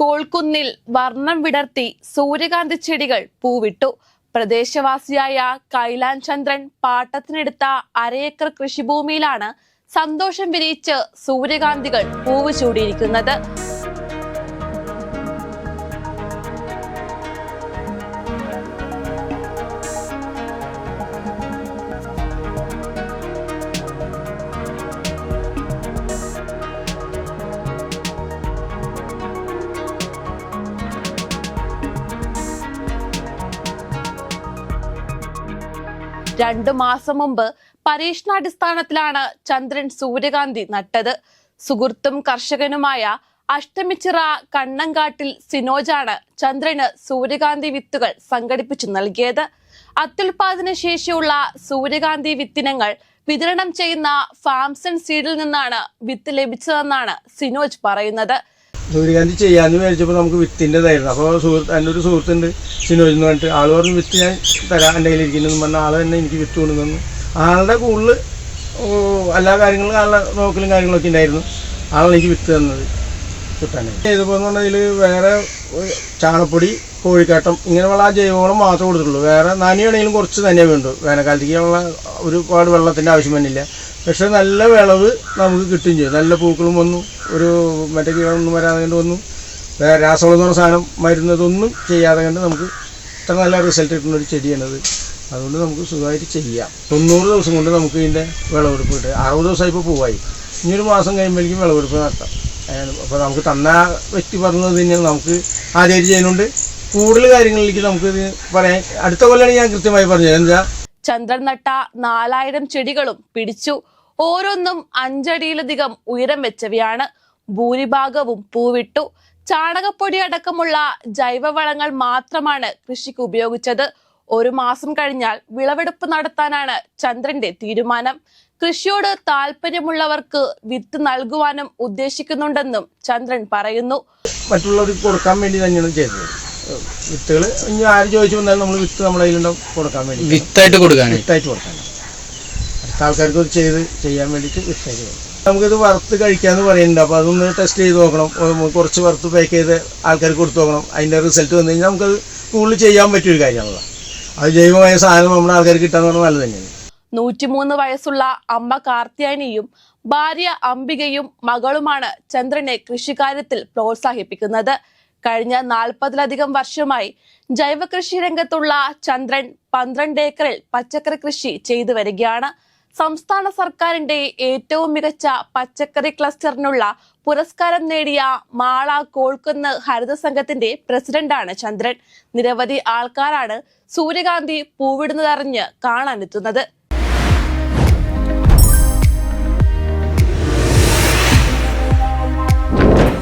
കോൾക്കുന്നിൽ വർണം വിടർത്തി സൂര്യകാന്തി ചെടികൾ പൂവിട്ടു. പ്രദേശവാസിയായ കൈലാൻ ചന്ദ്രൻ പാട്ടത്തിനെടുത്ത അരയേക്കർ കൃഷിഭൂമിയിലാണ് സന്തോഷം വിരിയിച്ച് സൂര്യകാന്തികൾ പൂവ് ചൂടിയിരിക്കുന്നത്. രണ്ടു മാസം മുമ്പ് പരീക്ഷണാടിസ്ഥാനത്തിലാണ് ചന്ദ്രൻ സൂര്യകാന്തി നട്ടത്. സുഹൃത്തും കർഷകനുമായ അഷ്ടമിച്ചിറ കണ്ണങ്കാട്ടിൽ സിനോജാണ് ചന്ദ്രന് സൂര്യകാന്തി വിത്തുകൾ സംഘടിപ്പിച്ചു നൽകിയത്. അത്യുൽപാദന ശേഷിയുള്ള സൂര്യകാന്തി വിത്തിനങ്ങൾ വിതരണം ചെയ്യുന്ന ഫാംസൺ സീഡിൽ നിന്നാണ് വിത്ത് ലഭിച്ചതെന്നാണ് സിനോജ് പറയുന്നത്. സൂര്യകാന്തി ചെയ്യാന്ന് വിചാരിച്ചപ്പോൾ നമുക്ക് വിത്തിന്റെ തരണം അപ്പോൾ സുഹൃത്ത് എന്റെ ഒരു സുഹൃത്തുണ്ട് സിനോജ് എന്ന് പറഞ്ഞിട്ട്. ആൾ പറഞ്ഞു വിത്ത് ഞാൻ തരാം എന്റെ കയ്യിലിരിക്കുന്നു. പറഞ്ഞാൽ ആൾ തന്നെ എനിക്ക് വിത്ത് കൊണ്ടുവന്നു. ആളുടെ കൂടുതൽ എല്ലാ കാര്യങ്ങളും ആളുടെ നോക്കലും കാര്യങ്ങളൊക്കെ ഉണ്ടായിരുന്നു. ആളാണ് എനിക്ക് വിത്ത് തന്നത്. കിട്ടാൻ ചെയ്തപ്പോൾ എന്ന് പറഞ്ഞാൽ ഇതിൽ വേറെ ചാണപ്പൊടി കോഴിക്കാട്ടം ഇങ്ങനെയുള്ള ആ ജൈവവളം മാത്രമേ കൊടുത്തിട്ടുള്ളൂ. വേറെ നനയാണെങ്കിലും കുറച്ച് തന്നെ വേണ്ടു. വേനൽക്കാലത്തേക്ക് ഉള്ള ഒരുപാട് വെള്ളത്തിന്റെ ആവശ്യം വന്നില്ല. പക്ഷേ നല്ല വിളവ് നമുക്ക് കിട്ടുകയും ചെയ്യും നല്ല പൂക്കളും വന്നു. ഒരു മറ്റേ കീഴൊന്നും വരാതെ കണ്ട് വന്നു രാസവളം പറഞ്ഞ സാധനം മരുന്നതൊന്നും ചെയ്യാതെ കണ്ട് നമുക്ക് ഇത്ര നല്ല റിസൾട്ട് കിട്ടുന്ന ഒരു ചെടിയാണത് അതുകൊണ്ട് നമുക്ക് സുഖമായിട്ട് ചെയ്യാം. തൊണ്ണൂറ് ദിവസം കൊണ്ട് നമുക്ക് ഇതിന്റെ വിളവെടുപ്പ് കിട്ടും. അറുപത് ദിവസമായി ഇപ്പോൾ പൂവായി. ഇനി ഒരു മാസം കഴിയുമ്പോഴേക്കും വിളവെടുപ്പ് നടത്താം. അപ്പോൾ നമുക്ക് തന്ന വ്യക്തി പറഞ്ഞത് തന്നെയാണ് നമുക്ക് ആദ്യമായിട്ട് ചെയ്യുന്നുണ്ട്. കൂടുതൽ കാര്യങ്ങളിലേക്ക് നമുക്ക് ഇത് പറയാൻ അടുത്ത കൊല്ലാണ് ഞാൻ കൃത്യമായി പറഞ്ഞത്. എന്താ? ചന്ദ്രൻ നട്ട നാലായിരം ചെടികളും പിടിച്ചു. ഓരോന്നും അഞ്ചടിയിലധികം ഉയരം വെച്ചവയാണ്. ഭൂരിഭാഗവും പൂവിട്ടു. ചാണകപ്പൊടി അടക്കമുള്ള ജൈവവളങ്ങൾ മാത്രമാണ് കൃഷിക്ക് ഉപയോഗിച്ചത്. ഒരു മാസം കഴിഞ്ഞാൽ വിളവെടുപ്പ് നടത്താനാണ് ചന്ദ്രന്റെ തീരുമാനം. കൃഷിയോട് താല്പര്യമുള്ളവർക്ക് വിത്ത് നൽകുവാനും ഉദ്ദേശിക്കുന്നുണ്ടെന്നും ചന്ദ്രൻ പറയുന്നു. മറ്റുള്ളവർക്ക് കൊടുക്കാൻ വേണ്ടി തന്നെയാണ് ചെയ്തത്. വിത്തുകൾ ഇനി ആര് ചോദിച്ചു വന്നാലും നമ്മൾ വിത്ത് നമ്മുടെ കയ്യിലുണ്ടാവും കൊടുക്കാൻ വേണ്ടി. വിത്തായിട്ട് കൊടുക്കാൻ വിത്തായിട്ട് കൊടുക്കാൻ ആൾക്കാർക്ക് ഒരു ചെയ്ത് ചെയ്യാൻ വേണ്ടിയിട്ട് കൊടുക്കും നമുക്കിത് വറുത്ത് കഴിക്കാമെന്ന് പറയുന്നുണ്ട്. അപ്പോൾ അതൊന്ന് ടെസ്റ്റ് ചെയ്ത് നോക്കണം. കുറച്ച് വറുത്ത് പാക്ക് ചെയ്ത് ആൾക്കാർക്ക് കൊടുത്തു നോക്കണം. അതിന്റെ റിസൾട്ട് വന്നു കഴിഞ്ഞാൽ നമുക്കത് കൂടുതൽ ചെയ്യാൻ പറ്റിയൊരു കാര്യമാണല്ലോ. അത് ജൈവമായ സാധനം നമ്മുടെ ആൾക്കാർക്ക് കിട്ടാന്ന് പറഞ്ഞാൽ നല്ലത് തന്നെയാണ്. നൂറ്റിമൂന്ന് വയസ്സുള്ള അമ്മ കാർത്തിയാനിയും ഭാര്യ അംബികയും മകളുമാണ് ചന്ദ്രനെ കൃഷിക്കാര്യത്തിൽ പ്രോത്സാഹിപ്പിക്കുന്നത്. കഴിഞ്ഞ നാൽപ്പതിലധികം വർഷമായി ജൈവകൃഷി രംഗത്തുള്ള ചന്ദ്രൻ പന്ത്രണ്ട് ഏക്കറിൽ പച്ചക്കറി കൃഷി ചെയ്തു വരികയാണ്. സംസ്ഥാന സർക്കാരിന്റെ ഏറ്റവും മികച്ച പച്ചക്കറി ക്ലസ്റ്ററിനുള്ള പുരസ്കാരം നേടിയ മാള കോൾക്കുന്ന് ഹരിത സംഘത്തിന്റെ പ്രസിഡന്റാണ് ചന്ദ്രൻ. നിരവധി ആൾക്കാരാണ് സൂര്യകാന്തി പൂവിടുന്നതറിഞ്ഞ് കാണാനെത്തുന്നത്.